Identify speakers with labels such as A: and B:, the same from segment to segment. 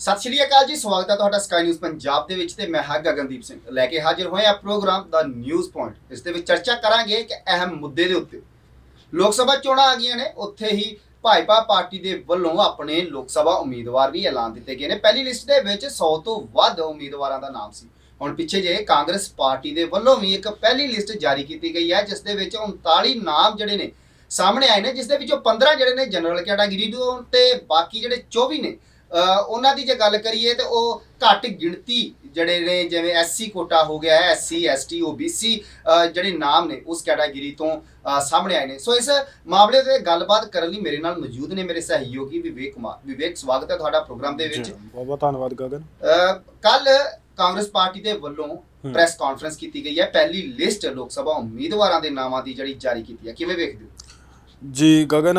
A: ਸਤਿ ਸ਼੍ਰੀ ਅਕਾਲ ਜੀ, ਸਵਾਗਤ ਹੈ ਤੁਹਾਡਾ ਸਕਾਈ ਨਿਊਜ਼ ਪੰਜਾਬ ਦੇ ਵਿੱਚ ਤੇ ਮੈਂ ਹਾਂ ਗਗਨਦੀਪ ਸਿੰਘ। ਲੈ ਕੇ ਹਾਜ਼ਰ ਹੋਏ ਆ ਪ੍ਰੋਗਰਾਮ ਦਾ ਨਿਊਜ਼ ਪੁਆਇੰਟ ਇਸ ਦੇ ਵਿੱਚ ਚਰਚਾ ਕਰਾਂਗੇ ਕਿ ਅਹਿਮ ਮੁੱਦੇ ਦੇ ਉੱਤੇ। ਲੋਕ ਸਭਾ ਚੋਣਾਂ ਆ ਗਈਆਂ ਨੇ, ਉੱਥੇ ਹੀ ਭਾਜਪਾ ਪਾਰਟੀ ਦੇ ਵੱਲੋਂ ਆਪਣੇ ਲੋਕ ਸਭਾ ਉਮੀਦਵਾਰ ਵੀ ਐਲਾਨ ਦਿੱਤੇ ਗਏ ਨੇ। ਪਹਿਲੀ ਲਿਸਟ ਦੇ ਵਿੱਚ 100 ਤੋਂ ਵੱਧ ਉਮੀਦਵਾਰਾਂ ਦਾ ਨਾਮ ਸੀ। ਹੁਣ ਪਿੱਛੇ ਜੇ ਕਾਂਗਰਸ ਪਾਰਟੀ ਦੇ ਵੱਲੋਂ ਵੀ ਇੱਕ ਪਹਿਲੀ ਲਿਸਟ ਜਾਰੀ ਕੀਤੀ ਗਈ ਹੈ, ਜਿਸ ਦੇ ਵਿੱਚ 39 ਨਾਮ ਜਿਹੜੇ ਨੇ ਸਾਹਮਣੇ ਆਏ ਨੇ, ਜਿਸ ਦੇ ਵਿੱਚੋਂ 15 ਜਿਹੜੇ ਨੇ ਜਨਰਲ ਕੈਟਾਗਰੀ ਤੋਂ ਤੇ ਬਾਕੀ ਜਿਹੜੇ 24 ਨੇ ਉਹਨਾਂ ਦੀ ਜੇ ਗੱਲ ਕਰੀਏ ਤੇ ਉਹ ਘੱਟ ਗਿਣਤੀ ਜਿਹੜੇ ਨੇ ਜਿਵੇਂ ਐਸਸੀ ਕੋਟਾ ਹੋ ਗਿਆ ਹੈ ਐਸਸੀ ਐਸਟੀ ਓਬੀਸੀ ਜਿਹੜੇ ਨਾਮ ਨੇ ਉਸ ਕੈਟਾਗਰੀ ਤੋਂ ਸਾਹਮਣੇ ਆਏ ਨੇ। ਸੋ ਇਸ ਮਾਮਲੇ ਤੇ ਗੱਲਬਾਤ ਕਰਨ ਲਈ ਮੇਰੇ ਨਾਲ ਮੌਜੂਦ ਨੇ ਮੇਰੇ ਸਹਿਯੋਗੀ ਵਿਵੇਕ ਕੁਮਾਰ। ਵਿਵੇਕ ਸਵਾਗਤ ਹੈ ਤੁਹਾਡਾ ਪ੍ਰੋਗਰਾਮ ਦੇ ਵਿੱਚ।
B: ਬਹੁਤ ਬਹੁਤ ਧੰਨਵਾਦ ਗਗਨ।
A: ਕੱਲ ਕਾਂਗਰਸ ਪਾਰਟੀ ਦੇ ਵੱਲੋਂ ਪ੍ਰੈਸ ਕਾਨਫਰੰਸ ਕੀਤੀ ਗਈ ਹੈ। ਪਹਿਲੀ ਲਿਸਟ ਲੋਕ ਸਭਾ ਉਮੀਦਵਾਰਾਂ ਦੇ ਨਾਮਾਂ ਦੀ ਜਿਹੜੀ ਜਾਰੀ ਕੀਤੀ ਹੈ। ਕਿਵੇਂ ਵੇਖਦੇ ਹੋ?
B: ਜੀ ਗਗਨ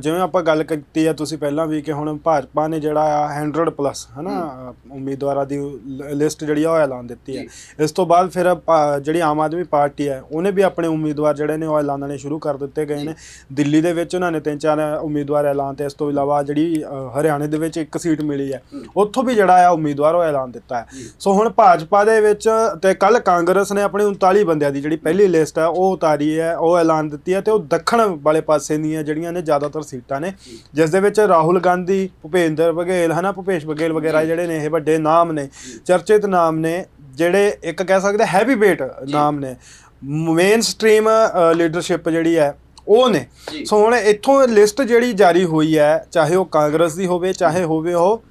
B: ਜਿਵੇਂ ਆਪਾਂ ਗੱਲ ਕੀਤੀ ਆ ਤੁਸੀਂ ਪਹਿਲਾਂ ਵੀ ਕਿ ਹੁਣ ਭਾਜਪਾ ਨੇ ਜਿਹੜਾ ਆ 100 ਪਲੱਸ ਹਨਾ ਉਮੀਦਵਾਰਾਂ ਦੀ ਲਿਸਟ ਜਿਹੜੀ ਆ ਉਹ ਐਲਾਨ ਦਿੱਤੀ ਹੈ ਇਸ ਤੋਂ ਬਾਅਦ ਫਿਰ ਜਿਹੜੀ ਆਮ ਆਦਮੀ ਪਾਰਟੀ ਹੈ ਉਹਨੇ ਵੀ ਆਪਣੇ ਉਮੀਦਵਾਰ ਜਿਹੜੇ ਨੇ ਉਹ ਐਲਾਨਣੇ ਸ਼ੁਰੂ ਕਰ ਦਿੱਤੇ ਗਏ ਨੇ। ਦਿੱਲੀ ਦੇ ਵਿੱਚ ਉਹਨਾਂ ਨੇ ਤਿੰਨ ਚਾਰ ਉਮੀਦਵਾਰ ਐਲਾਨ ਤੇ ਇਸ ਤੋਂ ਇਲਾਵਾ ਜਿਹੜੀ ਹਰਿਆਣੇ ਦੇ ਵਿੱਚ ਇੱਕ ਸੀਟ ਮਿਲੀ ਹੈ। ਉੱਥੋਂ ਵੀ ਜਿਹੜਾ ਆ ਉਮੀਦਵਾਰ ਉਹ ਐਲਾਨ ਦਿੱਤਾ। ਹੈ। ਸੋ ਹੁਣ ਭਾਜਪਾ ਦੇ ਵਿੱਚ ਤੇ ਕੱਲ ਕਾਂਗਰਸ ਨੇ ਆਪਣੇ 39 ਬੰਦਿਆਂ ਦੀ ਜਿਹੜੀ ਪਹਿਲੀ ਲਿਸਟ ਹੈ ਉਹ ਉਤਾਰੀ ਹੈ ਉਹ ਐਲਾਨ ਦਿੱਤੀ ਹੈ ਤੇ ਉਹ ਦੱਖਣ ਵਾਲੇ ਪਾਸੇ ਦੀਆਂ ਜਿਹੜੀਆਂ ਨੇ ਜ਼ਿਆਦਾਤਰ ਸੀਟਾਂ ਨੇ। ਜਿਸ ਦੇ ਵਿੱਚ ਰਾਹੁਲ ਗਾਂਧੀ ਭੁਪੇਂਦਰ ਬਘੇਲ ਹਨਾ ਭੁਪੇਸ਼ ਬਘੇਲ ਵਗੈਰਾ। ਜਿਹੜੇ ਨੇ ਇਹ ਵੱਡੇ ਨਾਮ ਨੇ। ਚਰਚਿਤ ਨਾਮ ਨੇ ਜਿਹੜੇ ਇੱਕ ਕਹਿ ਸਕਦੇ ਹੈਵੀ ਵੇਟ ਨਾਮ ਨੇ ਮੇਨ ਸਟ੍ਰੀਮ ਲੀਡਰਸ਼ਿਪ ਜਿਹੜੀ ਹੈ ਉਹ ਨੇ ਸੋ ਹੁਣ ਇੱਥੋਂ ਲਿਸਟ ਜਿਹੜੀ ਜਾਰੀ ਹੋਈ ਹੈ ਚਾਹੇ ਉਹ ਕਾਂਗਰਸ ਦੀ ਹੋਵੇ ਚਾਹੇ ਹੋਵੇ ਉਹ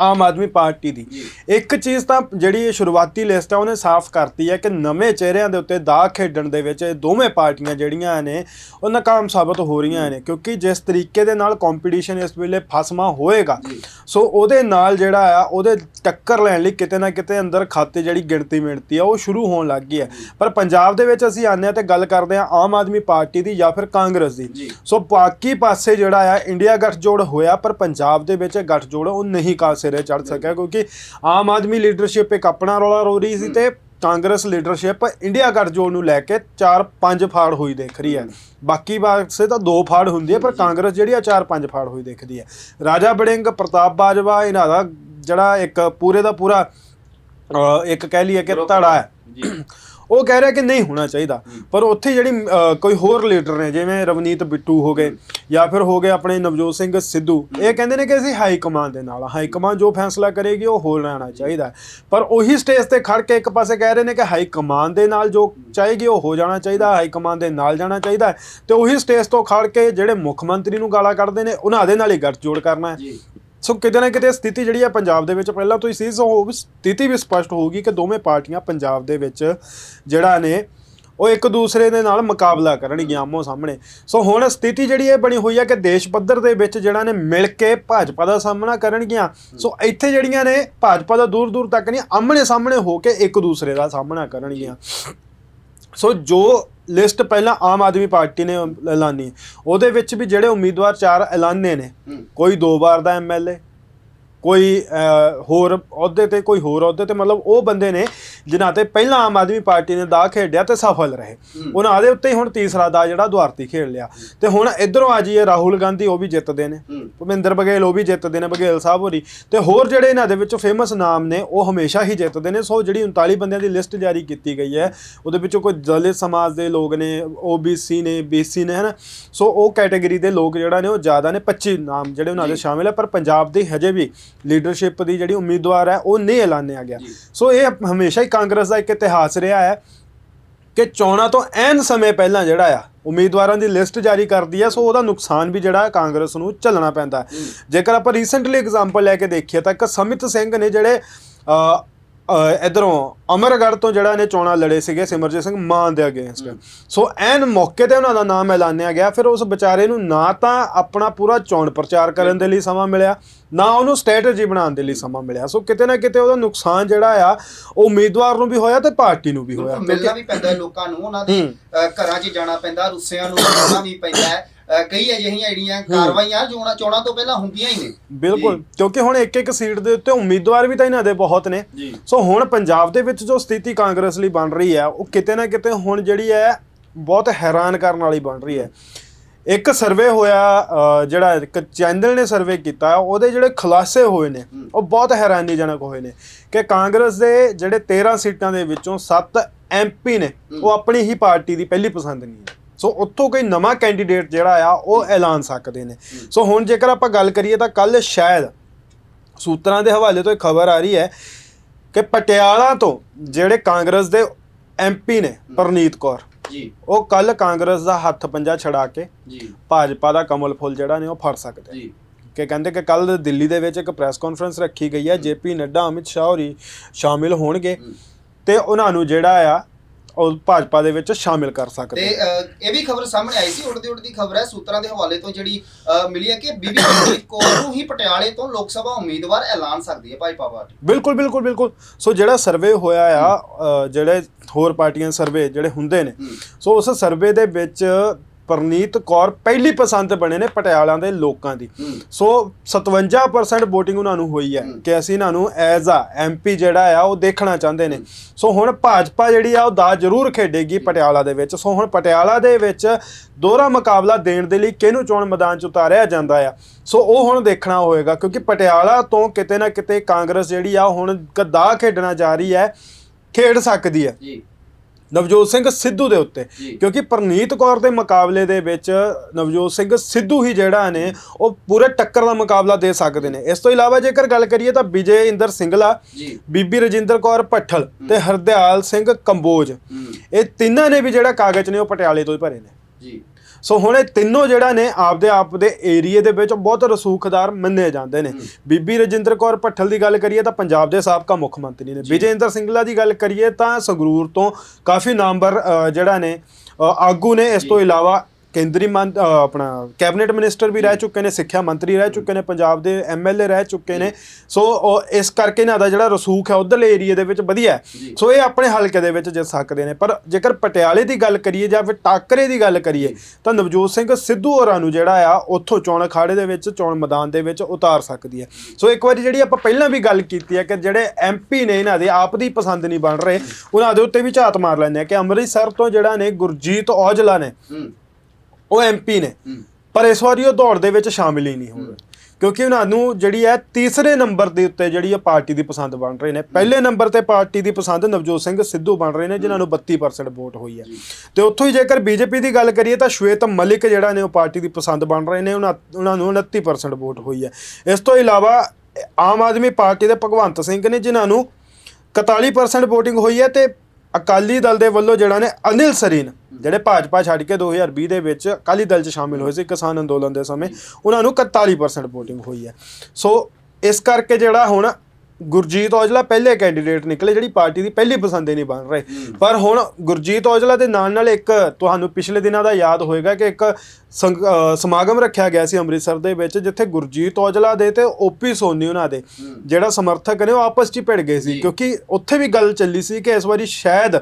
B: ਆਮ ਆਦਮੀ ਪਾਰਟੀ ਦੀ। ਇੱਕ ਚੀਜ਼ ਤਾਂ ਜਿਹੜੀ ਇਹ ਸ਼ੁਰੂਆਤੀ ਲਿਸਟ ਹੈ ਉਹਨੇ ਸਾਫ਼ ਕਰਤੀ ਹੈ ਕਿ ਨਵੇਂ ਚਿਹਰਿਆਂ ਦੇ ਉੱਤੇ ਦਾਅ ਖੇਡਣ ਦੇ ਵਿੱਚ ਇਹ ਦੋਵੇਂ ਪਾਰਟੀਆਂ ਜਿਹੜੀਆਂ ਨੇ ਉਹ ਨਾਕਾਮ ਸਾਬਤ ਹੋ ਰਹੀਆਂ ਨੇ। ਕਿਉਂਕਿ ਜਿਸ ਤਰੀਕੇ ਦੇ ਨਾਲ ਕੰਪੀਟੀਸ਼ਨ ਇਸ ਵੇਲੇ ਫਸਮਾ ਹੋਏਗਾ ਸੋ ਉਹਦੇ ਨਾਲ ਜਿਹੜਾ ਆ ਉਹਦੇ ਟੱਕਰ ਲੈਣ ਲਈ ਕਿਤੇ ਨਾ ਕਿਤੇ ਅੰਦਰ ਖਾਤੇ ਜਿਹੜੀ ਗਿਣਤੀ ਮਿਣਤੀ ਆ ਉਹ ਸ਼ੁਰੂ ਹੋਣ ਲੱਗ ਗਈ ਹੈ ਪਰ ਪੰਜਾਬ ਦੇ ਵਿੱਚ ਅਸੀਂ ਆਨੇ ਆ ਤੇ ਗੱਲ ਕਰਦੇ ਆ ਆਮ ਆਦਮੀ ਪਾਰਟੀ ਦੀ ਜਾਂ ਫਿਰ ਕਾਂਗਰਸ ਦੀ। ਸੋ ਬਾਕੀ ਪਾਸੇ ਜਿਹੜਾ ਆ ਇੰਡੀਆ ਗੱਠਜੋੜ ਹੋਇਆ ਪਰ ਪੰਜਾਬ ਦੇ ਵਿੱਚ ਗੱਠਜੋੜ ਉਹ ਨਹੀਂ ਕਾ ਸਿਰੇ ਚੜ ਸਕਿਆ ਕਿਉਂਕਿ ਆਮ ਆਦਮੀ ਲੀਡਰਸ਼ਿਪ ਇੱਕ ਆਪਣਾ ਰੌਲਾ ਰੋ ਰਹੀ ਸੀ ਤੇ ਕਾਂਗਰਸ ਲੀਡਰਸ਼ਿਪ ਇੰਡੀਆ ਗੱਠਜੋੜ ਨੂੰ ਲੈ ਕੇ 4-5 ਫਾੜ ਹੋਈ ਦੇਖ ਰਹੀ ਹੈ। ਬਾਕੀ ਪਾਸੇ ਤਾਂ ਦੋ ਫਾੜ ਹੁੰਦੀ ਹੈ ਪਰ ਕਾਂਗਰਸ ਜਿਹੜੀ ਆ 4-5 ਫਾੜ ਹੋਈ ਦਿਖਦੀ ਹੈ। ਰਾਜਾ ਬੜਿੰਗ ਪ੍ਰਤਾਪ ਬਾਜਵਾ ਇਹਨਾਂ ਦਾ ਜਿਹੜਾ ਇੱਕ ਪੂਰੇ ਦਾ ਪੂਰਾ ਇੱਕ ਕਹਿ ਲਈਏ ਕਿ ਧੜਾ ਹੈ।
A: ਜੀ।
B: ਉਹ ਕਹਿ ਰਿਹਾ ਕਿ ਨਹੀਂ ਹੋਣਾ ਚਾਹੀਦਾ। ਪਰ ਉੱਥੇ ਜਿਹੜੀ ਅ, ਕੋਈ ਹੋਰ ਲੀਡਰ ਨੇ ਜਿਵੇਂ ਰਵਨੀਤ ਬਿੱਟੂ ਹੋ ਗਏ ਜਾਂ ਫਿਰ ਹੋ ਗਏ ਆਪਣੇ ਨਵਜੋਤ ਸਿੰਘ ਸਿੱਧੂ ਇਹ ਕਹਿੰਦੇ ਨੇ ਕਿ ਅਸੀਂ ਹਾਈ ਕਮਾਂਡ ਦੇ ਨਾਲ ਆ। ਹਾਈ ਕਮਾਂਡ ਜੋ ਫੈਸਲਾ ਕਰੇਗੀ ਉਹ ਹੋ ਲੈਣਾ ਚਾਹੀਦਾ। ਹੈ। ਪਰ ਉਹੀ ਸਟੇਜ ਤੇ ਖੜ ਕੇ ਇੱਕ ਪਾਸੇ ਕਹਿ ਰਹੇ ਨੇ ਕਿ ਹਾਈ ਕਮਾਂਡ ਦੇ ਨਾਲ ਜੋ ਚਾਹੇਗੀ ਉਹ ਹੋ ਜਾਣਾ ਚਾਹੀਦਾ। ਹਾਈ ਕਮਾਂਡ ਦੇ ਨਾਲ ਜਾਣਾ ਚਾਹੀਦਾ। ਹੈ। ਤੇ ਉਹੀ ਸਟੇਜ ਤੋਂ ਖੜ ਕੇ ਜਿਹੜੇ ਮੁੱਖ ਮੰਤਰੀ ਨੂੰ ਗਾਲਾਂ ਕੱਢਦੇ ਨੇ ਉਹਨਾਂ ਦੇ ਨਾਲ ਹੀ ਗੱਠਜੋੜ ਕਰਨਾ ਹੈ।
A: ਜੀ।
B: ਸੋ ਕਿਤੇ ਨਾ ਕਿਤੇ ਸਥਿਤੀ ਜਿਹੜੀ ਹੈ ਪੰਜਾਬ ਦੇ ਵਿੱਚ ਪਹਿਲਾਂ ਤੋਂ ਹੀ ਸੀ, ਸੋ ਉਹ ਵੀ ਸਥਿਤੀ ਵੀ ਸਪਸ਼ਟ ਹੋਊਗੀ ਕਿ ਦੋਵੇਂ ਪਾਰਟੀਆਂ ਪੰਜਾਬ ਦੇ ਵਿੱਚ ਜਿਹੜਾ ਨੇ, ਉਹ ਇੱਕ ਦੂਸਰੇ ਦੇ ਨਾਲ ਮੁਕਾਬਲਾ ਕਰਨਗੀਆਂ ਆਮੋ ਸਾਹਮਣੇ। ਸੋ ਹੁਣ ਸਥਿਤੀ ਜਿਹੜੀ ਇਹ ਬਣੀ ਹੋਈ ਹੈ ਕਿ ਦੇਸ਼ ਪੱਧਰ ਦੇ ਵਿੱਚ ਜਿਹੜਾ ਨੇ ਮਿਲ ਕੇ ਭਾਜਪਾ ਦਾ ਸਾਹਮਣਾ ਕਰਨਗੀਆਂ। ਸੋ ਇੱਥੇ ਜਿਹੜੀਆਂ ਨੇ ਭਾਜਪਾ ਦਾ ਦੂਰ ਦੂਰ ਤੱਕ ਨਹੀਂ ਆਮਣੇ ਸਾਹਮਣੇ ਹੋ ਕੇ ਇੱਕ ਦੂਸਰੇ ਦਾ ਸਾਹਮਣਾ ਕਰਨਗੀਆਂ। ਸੋ ਜੋ ਲਿਸਟ ਪਹਿਲਾਂ ਆਮ ਆਦਮੀ ਪਾਰਟੀ ਨੇ ਐਲਾਨੀ ਉਹਦੇ ਵਿੱਚ ਵੀ ਜਿਹੜੇ ਉਮੀਦਵਾਰ ਚਾਰ ਐਲਾਨੇ ਨੇ ਕੋਈ ਦੋ ਵਾਰ ਦਾ ਐਮਐਲਏ ਕੋਈ ਹੋਰ ਅਹੁਦੇ ਤੇ ਕੋਈ ਹੋਰ ਅਹੁਦੇ ਤੇ ਮਤਲਬ ਉਹ ਬੰਦੇ ਨੇ ਜਿਨ੍ਹਾਂ ਤੇ ਪਹਿਲਾਂ ਆਮ ਆਦਮੀ ਪਾਰਟੀ ਨੇ ਦਾ ਖੇਡਿਆ ਤੇ ਸਫਲ ਰਹੇ। ਉਹਨਾਂ ਦੇ ਉੱਤੇ ਹੀ ਹੁਣ ਤੀਸਰਾ ਦਾ ਜਿਹੜਾ ਦੁਆਰਤੀ ਖੇਡ ਲਿਆ। ਤੇ ਹੁਣ ਇਧਰੋਂ ਆ ਜਾਈਏ ਰਾਹੁਲ ਗਾਂਧੀ ਉਹ ਵੀ ਜਿੱਤਦੇ ਨੇ। ਭੁਪਿੰਦਰ ਬਘੇਲ ਉਹ ਵੀ ਜਿੱਤਦੇ ਨੇ ਬਘੇਲ ਸਾਹਿਬ ਹੋਰੀ। ਤੇ ਹੋਰ ਜਿਹੜੇ ਇਹਨਾਂ ਦੇ ਵਿੱਚੋਂ ਫੇਮਸ ਨਾਮ ਨੇ ਉਹ ਹਮੇਸ਼ਾ ਹੀ ਜਿੱਤਦੇ ਨੇ। ਸੋ ਜਿਹੜੀ 39 ਬੰਦਿਆਂ ਦੀ ਲਿਸਟ ਜਾਰੀ ਕੀਤੀ ਗਈ ਹੈ ਉਹਦੇ ਵਿੱਚੋਂ ਕੋਈ ਦਲਿਤ ਸਮਾਜ ਦੇ ਲੋਕ ਨੇ OBC ਨੇ BC ਨੇ ਹਨਾ? ਸੋ ਉਹ ਕੈਟਾਗਰੀ ਦੇ ਲੋਕ ਜਿਹੜਾ ਨੇ ਉਹ ਜ਼ਿਆਦਾ ਨੇ। 25 ਨਾਮ ਜਿਹੜੇ ਉਹਨਾਂ ਦੇ। ਸ਼ਾਮਿਲ ਹੈ ਪਰ ਪੰਜਾਬ ਦੀ ਹਜੇ ਵੀ ਲੀਡਰਸ਼ਿਪ ਦੀ ਜਿਹੜੀ ਉਮੀਦਵਾਰ ਹੈ ਉਹ ਨਹੀਂ ਐਲਾਨਿਆ ਗਿਆ। ਸੋ ਇਹ ਹਮੇਸ਼ਾ ਹੀ ਕਾਂਗਰਸ ਦਾ ਇੱਕ ਇਤਿਹਾਸ ਰਿਹਾ ਹੈ ਕਿ ਚੋਣਾਂ ਤੋਂ ਐਨ ਸਮੇਂ ਪਹਿਲਾਂ ਜਿਹੜਾ ਆ ਉਮੀਦਵਾਰਾਂ ਦੀ ਲਿਸਟ ਜਾਰੀ ਕਰਦੀ ਹੈ ਸੋ ਉਹਦਾ ਨੁਕਸਾਨ ਵੀ ਜਿਹੜਾ ਕਾਂਗਰਸ ਨੂੰ ਝੱਲਣਾ ਪੈਂਦਾ ਜੇਕਰ ਆਪਾਂ ਰੀਸੈਂਟਲੀ ਐਗਜ਼ਾਮਪਲ ਲੈ ਕੇ ਦੇਖੀਏ ਤਾਂ ਇੱਕ ਸਮਿਤ ਸਿੰਘ ਨੇ ਜਿਹੜੇ ਅ, ਇਧਰੋਂ ਅਮਰਗੜ੍ਹ ਤੋਂ ਜਿਹੜਾ ਨੇ ਚੋਣਾਂ ਲੜੇ ਸੀਗੇ ਸਿਮਰਜੀਤ ਸਿੰਘ ਮਾਨ ਦੇ ਅਗੇਂਸਟ ਸੋ ਐਨ ਮੌਕੇ ਤੇ ਉਹਨਾਂ ਦਾ ਨਾਮ ਐਲਾਨਿਆ ਗਿਆ ਫਿਰ ਉਸ ਵਿਚਾਰੇ ਨੂੰ ਨਾ ਤਾਂ ਆਪਣਾ ਪੂਰਾ ਚੋਣ ਪ੍ਰਚਾਰ ਕਰਨ ਦੇ ਲਈ ਸਮਾਂ ਮਿਲਿਆ ਨਾ ਉਹਨੂੰ ਸਟ੍ਰੈਟਜੀ ਬਣਾਉਣ ਦੇ ਲਈ ਸਮਾਂ ਮਿਲਿਆ। ਸੋ ਕਿਤੇ ਨਾ ਕਿਤੇ ਉਹਦਾ ਨੁਕਸਾਨ ਜਿਹੜਾ ਆ ਉਹ ਉਮੀਦਵਾਰ ਨੂੰ ਵੀ ਹੋਇਆ ਤੇ ਪਾਰਟੀ ਨੂੰ ਵੀ ਹੋਇਆ।
A: ਮਿਲਣਾ ਵੀ ਪੈਂਦਾ ਲੋਕਾਂ ਨੂੰ ਉਹਨਾਂ ਦੇ ਘਰਾਂ 'ਚ ਜਾਣਾ ਪੈਂਦਾ ਰੁੱਸਿਆਂ ਨੂੰ ਜਾਣਾ ਵੀ ਪੈਂਦਾ ਕਈ ਅਜਿਹੀਆਂ ਜਿਹੜੀਆਂ ਕਾਰਵਾਈਆਂ ਚੋਣਾਂ ਚੋਣਾਂ ਤੋਂ ਪਹਿਲਾਂ ਹੁੰਦੀਆਂ ਹੀ ਨੇ।
B: ਬਿਲਕੁਲ ਕਿਉਂਕਿ ਹੁਣ ਇੱਕ ਇੱਕ ਸੀਟ ਦੇ ਉੱਤੇ ਉਮੀਦਵਾਰ ਵੀ ਤਾਂ ਇਹਨਾਂ ਦੇ ਬਹੁਤ ਨੇ। ਸੋ ਹੁਣ ਪੰਜਾਬ ਦੇ ਵਿੱਚ ਜੋ ਸਥਿਤੀ ਕਾਂਗਰਸ ਲਈ ਬਣ ਰਹੀ ਹੈ ਉਹ ਕਿਤੇ ਨਾ ਕਿਤੇ ਹੁਣ ਜਿਹੜੀ ਹੈ ਬਹੁਤ ਹੈਰਾਨ ਕਰਨ ਵਾਲੀ ਬਣ ਰਹੀ ਹੈ। ਇੱਕ ਸਰਵੇ ਹੋਇਆ ਜਿਹੜਾ ਇੱਕ ਚੈਨਲ ਨੇ ਸਰਵੇ ਕੀਤਾ ਉਹਦੇ ਜਿਹੜੇ ਖੁਲਾਸੇ ਹੋਏ ਨੇ। ਉਹ ਬਹੁਤ ਹੈਰਾਨੀਜਨਕ ਹੋਏ ਨੇ ਕਿ ਕਾਂਗਰਸ ਦੇ ਜਿਹੜੇ 13 ਸੀਟਾਂ ਦੇ ਵਿੱਚੋਂ 7 ਐਮਪੀ ਨੇ ਉਹ ਆਪਣੀ ਹੀ ਪਾਰਟੀ ਦੀ ਪਹਿਲੀ ਪਸੰਦ ਨਹੀਂ ਹੈ। ਸੋ ਉੱਥੋਂ ਕੋਈ ਨਵਾਂ ਕੈਂਡੀਡੇਟ ਜਿਹੜਾ ਆ ਉਹ ਐਲਾਨ ਸਕਦੇ ਨੇ। ਸੋ ਹੁਣ ਜੇਕਰ ਆਪਾਂ ਗੱਲ ਕਰੀਏ ਤਾਂ ਕੱਲ ਸ਼ਾਇਦ ਸੂਤਰਾਂ ਦੇ ਹਵਾਲੇ ਤੋਂ ਇੱਕ ਖਬਰ ਆ ਰਹੀ ਹੈ ਕਿ ਪਟਿਆਲਾ ਤੋਂ ਜਿਹੜੇ ਕਾਂਗਰਸ ਦੇ ਐਮਪੀ ਨੇ ਪਰਨੀਤ ਕੌਰ
A: ਜੀ।
B: ਉਹ ਕੱਲ ਕਾਂਗਰਸ ਦਾ ਹੱਥ ਪੰਜਾ ਛੜਾ ਕੇ
A: ਜੀ।
B: ਭਾਜਪਾ ਦਾ ਕਮਲ ਫੁੱਲ ਜਿਹੜਾ ਨੇ ਉਹ ਫੜ ਸਕਦੇ
A: ਜੀ।
B: ਕਿ ਕਹਿੰਦੇ ਕਿ ਕੱਲ ਦਿੱਲੀ ਦੇ ਵਿੱਚ ਇੱਕ ਪ੍ਰੈਸ ਕਾਨਫਰੰਸ ਰੱਖੀ ਗਈ ਹੈ ਜੇਪੀ ਨੱਡਾ ਅਮਿਤ ਸ਼ਾਹ ਹੋਰੀ ਸ਼ਾਮਿਲ ਹੋਣਗੇ। ਤੇ ਉਹਨਾਂ ਨੂੰ ਜਿਹੜਾ ਆ ਉਹ ਭਾਜਪਾ ਦੇ ਵਿੱਚ ਸ਼ਾਮਿਲ ਕਰ ਸਕਦੇ
A: ਤੇ ਅ, ਇਹ ਵੀ ਖਬਰ ਸਾਹਮਣੇ ਆਈ ਸੀ ਉੜਦੀ ਉੜਦੀ ਖਬਰ ਹੈ ਸੂਤਰਾਂ ਦੇ ਹਵਾਲੇ ਤੋਂ ਜਿਹੜੀ ਅ, ਮਿਲੀ ਹੈ ਕਿ ਬੀਬੀ ਮਨਜੀਤ ਕੌਰ ਨੂੰ ਹੀ ਪਟਿਆਲੇ ਤੋਂ ਲੋਕ ਸਭਾ ਉਮੀਦਵਾਰ ਐਲਾਨ ਸਕਦੀ ਹੈ ਭਾਜਪਾ ਪਾਰਟੀ।
B: ਬਿਲਕੁਲ ਬਿਲਕੁਲ ਬਿਲਕੁਲ। ਸੋ ਜਿਹੜਾ ਸਰਵੇ ਹੋਇਆ ਆ ਅ, ਜਿਹੜੇ ਹੋਰ ਪਾਰਟੀਆਂ ਸਰਵੇ ਜਿਹੜੇ ਹੁੰਦੇ ਨੇ
A: ਹੂੰ।
B: ਸੋ ਉਸ ਸਰਵੇ ਦੇ ਵਿੱਚ ਪਰਨੀਤ ਕੌਰ ਪਹਿਲੀ ਪਸੰਦ ਬਣੇ ਨੇ ਪਟਿਆਲਾ ਦੇ ਲੋਕਾਂ ਦੀ। ਸੋ 57% VOTING ਉਹਨਾਂ ਨੂੰ ਹੋਈ ਹੈ
A: ਹੂੰ।
B: ਕਿ ਅਸੀਂ ਇਹਨਾਂ ਨੂੰ ਐਜ਼ ਆ ਐਮਪੀ ਜਿਹੜਾ ਆ ਉਹ ਦੇਖਣਾ ਚਾਹੁੰਦੇ ਨੇ। ਸੋ ਹੁਣ ਭਾਜਪਾ ਜਿਹੜੀ ਆ ਉਹ ਦਾ ਜ਼ਰੂਰ ਖੇਡੇਗੀ ਪਟਿਆਲਾ ਦੇ ਵਿੱਚ। ਸੋ ਹੁਣ ਪਟਿਆਲਾ ਦੇ ਵਿੱਚ ਦੋਹਰਾ ਮੁਕਾਬਲਾ ਦੇਣ ਦੇ ਲਈ ਕਿਹਨੂੰ ਚੋਣ ਮੈਦਾਨ 'ਚ ਉਤਾਰਿਆ ਜਾਂਦਾ ਆ? ਸੋ ਉਹ ਹੁਣ ਦੇਖਣਾ ਹੋਏਗਾ ਕਿਉਂਕਿ ਪਟਿਆਲਾ ਤੋਂ ਕਿਤੇ ਨਾ ਕਿਤੇ ਕਾਂਗਰਸ ਜਿਹੜੀ ਆ ਹੁਣ ਕਦਾ ਖੇਡਣਾ ਜਾ ਰਹੀ ਹੈ ਖੇਡ ਸਕਦੀ ਹੈ।
A: ਜੀ।
B: ਨਵਜੋਤ ਸਿੰਘ ਸਿੱਧੂ ਦੇ ਉੱਤੇ। ਕਿਉਂਕਿ ਪ੍ਰਨੀਤ ਕੌਰ ਦੇ ਮੁਕਾਬਲੇ ਦੇ ਵਿੱਚ ਨਵਜੋਤ ਸਿੰਘ ਸਿੱਧੂ ਹੀ ਜਿਹੜਾ ਨੇ ਉਹ ਪੂਰੇ ਟੱਕਰ ਦਾ ਮੁਕਾਬਲਾ ਦੇ ਸਕਦੇ ਨੇ। ਇਸ ਤੋਂ ਇਲਾਵਾ ਜੇਕਰ ਗੱਲ ਕਰੀਏ ਤਾਂ ਵਿਜੇ ਇੰਦਰ ਸਿੰਗਲਾ ਬੀਬੀ ਰਜਿੰਦਰ ਕੌਰ ਭੱਠਲ ਤੇ ਹਰਦਿਆਲ ਸਿੰਘ ਕੰਬੋਜ। ਇਹ ਤਿੰਨਾਂ ਨੇ ਵੀ ਜਿਹੜਾ ਕਾਗਜ਼ ਨੇ ਉਹ ਪਟਿਆਲੇ ਤੋਂ ਹੀ ਭਰੇ ਨੇ।
A: ਜੀ।
B: ਸੋ ਹੁਣ ਇਹ ਤਿੰਨੋਂ ਜਿਹੜਾ ਨੇ ਆਪਦੇ ਆਪ ਦੇ ਏਰੀਏ ਦੇ ਵਿੱਚ ਬਹੁਤ ਰਸੂਖਦਾਰ ਮੰਨੇ ਜਾਂਦੇ ਨੇ। ਬੀਬੀ ਰਜਿੰਦਰ ਕੌਰ ਭੱਠਲ ਦੀ ਗੱਲ ਕਰੀਏ ਤਾਂ ਪੰਜਾਬ ਦੇ ਸਾਬਕਾ ਮੁੱਖ ਮੰਤਰੀ ਨੇ। ਵਿਜੇ ਇੰਦਰ ਸਿੰਗਲਾ ਦੀ ਗੱਲ ਕਰੀਏ ਤਾਂ ਸੰਗਰੂਰ ਤੋਂ ਕਾਫੀ ਨਾਮਵਰ ਜਿਹੜਾ ਨੇ ਆਗੂ ਨੇ ਇਸ ਤੋਂ ਇਲਾਵਾ ਕੇਂਦਰੀ ਮੰਤ ਅ, ਆਪਣਾ ਕੈਬਨਿਟ ਮਿਨਿਸਟਰ ਵੀ ਰਹਿ ਚੁੱਕੇ ਨੇ ਸਿੱਖਿਆ ਮੰਤਰੀ ਰਹਿ ਚੁੱਕੇ ਨੇ ਪੰਜਾਬ ਦੇ ਐਮਐਲਏ ਰਹਿ ਚੁੱਕੇ ਨੇ। ਸੋ ਉਹ ਇਸ ਕਰਕੇ ਇਹਨਾਂ ਦਾ ਜਿਹੜਾ ਰਸੂਖ ਹੈ ਉਧਰਲੇ ਏਰੀਏ ਦੇ ਵਿੱਚ ਵਧੀਆ ਹੈ। ਸੋ ਇਹ ਆਪਣੇ ਹਲਕੇ ਦੇ ਵਿੱਚ ਜਿੱਤ ਸਕਦੇ ਨੇ। ਪਰ ਜੇਕਰ ਪਟਿਆਲੇ ਦੀ ਗੱਲ ਕਰੀਏ ਜਾਂ ਫਿਰ ਟਾਕਰੇ ਦੀ ਗੱਲ ਕਰੀਏ ਤਾਂ ਨਵਜੋਤ ਸਿੰਘ ਸਿੱਧੂ ਹੋਰਾਂ ਨੂੰ ਜਿਹੜਾ ਆ ਉੱਥੋਂ ਚੋਣ ਅਖਾੜੇ ਦੇ ਵਿੱਚ ਚੋਣ ਮੈਦਾਨ ਦੇ ਵਿੱਚ ਉਤਾਰ ਸਕਦੀ ਹੈ। ਸੋ ਇੱਕ ਵਾਰੀ ਜਿਹੜੀ ਆਪਾਂ ਪਹਿਲਾਂ ਵੀ ਗੱਲ ਕੀਤੀ ਹੈ ਕਿ ਜਿਹੜੇ ਐਮਪੀ ਨੇ ਇਹਨਾਂ ਦੇ ਆਪ ਦੀ ਪਸੰਦ ਨਹੀਂ ਬਣ ਰਹੇ ਉਹਨਾਂ ਦੇ ਉੱਤੇ ਵੀ ਝਾਤ ਮਾਰ ਲੈਂਦੇ ਆ ਕਿ ਅੰਮ੍ਰਿਤਸਰ ਤੋਂ ਜਿਹੜਾ ਨੇ ਗੁਰਜੀਤ ਔਜਲਾ ਨੇ
A: ਹੂੰ।
B: ਉਹ ਐਮਪੀ ਨੇ। ਪਰ ਇਸ ਵਾਰੀ ਉਹ ਦੌੜ ਦੇ ਵਿੱਚ ਸ਼ਾਮਿਲ ਹੀ ਨਹੀਂ ਹੋ। ਰਹੇ ਕਿਉਂਕਿ ਉਹਨਾਂ ਨੂੰ ਜਿਹੜੀ ਹੈ ਤੀਸਰੇ ਨੰਬਰ ਦੇ ਉੱਤੇ ਜਿਹੜੀ ਹੈ ਪਾਰਟੀ ਦੀ ਪਸੰਦ ਬਣ ਰਹੇ ਨੇ। ਪਹਿਲੇ ਨੰਬਰ ਤੇ ਪਾਰਟੀ ਦੀ ਪਸੰਦ ਨਵਜੋਤ ਸਿੰਘ ਸਿੱਧੂ ਬਣ ਰਹੇ ਨੇ ਜਿਨ੍ਹਾਂ ਨੂੰ 32% ਵੋਟ ਹੋਈ ਹੈ। ਤੇ ਉੱਥੋਂ ਹੀ ਜੇਕਰ ਬੀਜੇਪੀ ਦੀ ਗੱਲ ਕਰੀਏ ਤਾਂ ਸ਼ਵੇਤ ਮਲਿਕ ਜਿਹੜਾ ਨੇ ਉਹ ਪਾਰਟੀ ਦੀ ਪਸੰਦ ਬਣ ਰਹੇ ਨੇ ਉਹਨਾਂ ਉਹਨਾਂ ਨੂੰ 29% ਵੋਟ ਹੋਈ ਹੈ। ਇਸ ਤੋਂ ਇਲਾਵਾ ਆਮ ਆਦਮੀ ਪਾਰਟੀ ਦੇ ਭਗਵੰਤ ਸਿੰਘ ਨੇ ਜਿਨ੍ਹਾਂ ਨੂੰ 41% VOTING ਹੋਈ ਹੈ ਤੇ ਅਕਾਲੀ ਦਲ ਦੇ ਵੱਲੋਂ ਜਿਹੜਾ ਨੇ ਅਨਿਲ ਸਰੀਨ, ਜਿਹੜੇ ਭਾਜਪਾ ਛੱਡ ਕੇ 2020 ਦੇ ਵਿੱਚ ਅਕਾਲੀ ਦਲ 'ਚ ਸ਼ਾਮਿਲ ਹੋਏ ਸੀ ਕਿਸਾਨ ਅੰਦੋਲਨ ਦੇ ਸਮੇਂ, ਉਹਨਾਂ ਨੂੰ 41% VOTING ਹੋਈ ਹੈ। ਸੋ ਇਸ ਕਰਕੇ ਜਿਹੜਾ ਹੁਣ ਗੁਰਜੀਤ ਔਜਲਾ ਪਹਿਲੇ ਕੈਂਡੀਡੇਟ ਨਿਕਲੇ ਜਿਹੜੀ ਪਾਰਟੀ ਦੀ ਪਹਿਲੀ ਪਸੰਦ ਹੀ ਨਹੀਂ ਬਣ ਰਹੇ। ਪਰ ਹੁਣ ਗੁਰਜੀਤ ਔਜਲਾ ਦੇ ਨਾਲ ਨਾਲ ਇੱਕ ਤੁਹਾਨੂੰ ਪਿਛਲੇ ਦਿਨਾਂ ਦਾ ਯਾਦ ਹੋਏਗਾ ਕਿ ਇੱਕ ਸਮਾਗਮ ਰੱਖਿਆ ਗਿਆ ਸੀ ਅੰਮ੍ਰਿਤਸਰ ਦੇ ਵਿੱਚ ਜਿੱਥੇ ਗੁਰਜੀਤ ਔਜਲਾ ਦੇ ਤੇ ਓਪੀ ਸੋਨੀ ਉਹਨਾਂ ਦੇ ਜਿਹੜਾ ਸਮਰਥਕ ਨੇ ਉਹ ਆਪਸ 'ਚ ਭਿੜ ਗਏ ਸੀ। ਕਿਉਂਕਿ ਉੱਥੇ ਵੀ ਗੱਲ ਚੱਲੀ ਸੀ ਕਿ ਇਸ ਵਾਰੀ ਸ਼ਾਇਦ